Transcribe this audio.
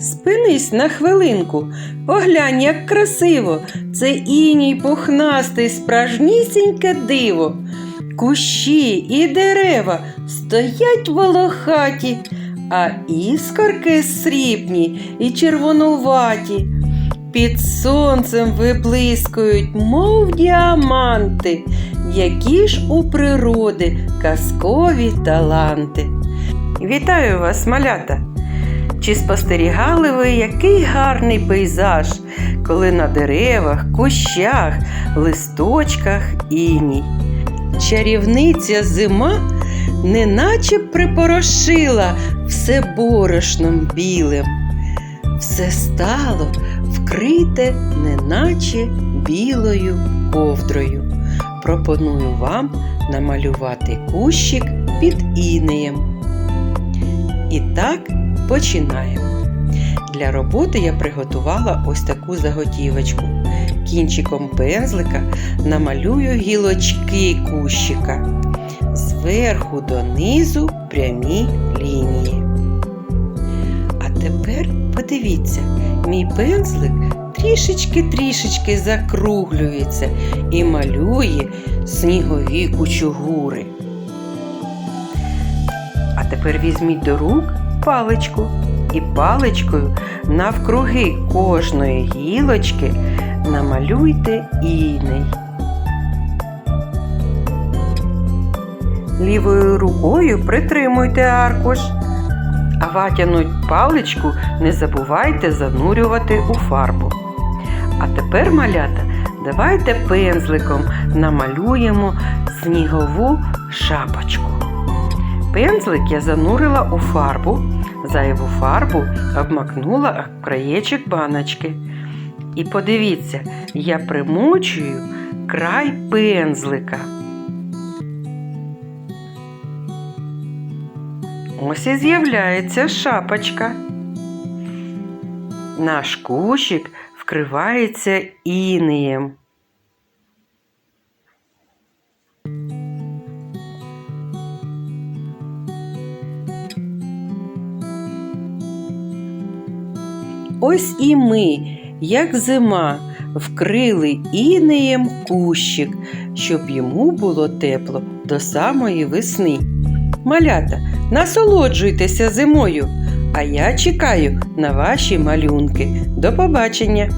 Спинись на хвилинку, поглянь, як красиво, це іній пухнастий, справжнісіньке диво. Кущі і дерева стоять волохаті, а іскорки срібні і червонуваті. Під сонцем виблискують, мов діаманти, які ж у природи казкові таланти. Вітаю вас, малята! Чи спостерігали ви, який гарний пейзаж, коли на деревах, кущах, листочках іній? Чарівниця зима неначе припорошила все борошном білим. Все стало вкрите, неначе білою ковдрою. Пропоную вам намалювати кущик під інеєм. І так починаємо. Для роботи я приготувала ось таку заготівочку. Кінчиком пензлика намалюю гілочки кущика. Зверху донизу прямі лінії. А тепер подивіться, мій пензлик трішечки-трішечки закруглюється і малює снігові кучугури. А тепер візьміть до рук паличку і паличкою навкруги кожної гілочки намалюйте іней. Лівою рукою притримуйте аркуш, а ватяну паличку не забувайте занурювати у фарбу. А тепер, малята, давайте пензликом намалюємо снігову шапочку. Пензлик я занурила у фарбу, зайву фарбу обмакнула в краєчок баночки. І подивіться, я примочую край пензлика. Ось і з'являється шапочка. Наш кущик вкривається інеєм. Ось і ми, як зима, вкрили інеєм кущик, щоб йому було тепло до самої весни. Малята, насолоджуйтеся зимою, а я чекаю на ваші малюнки. До побачення!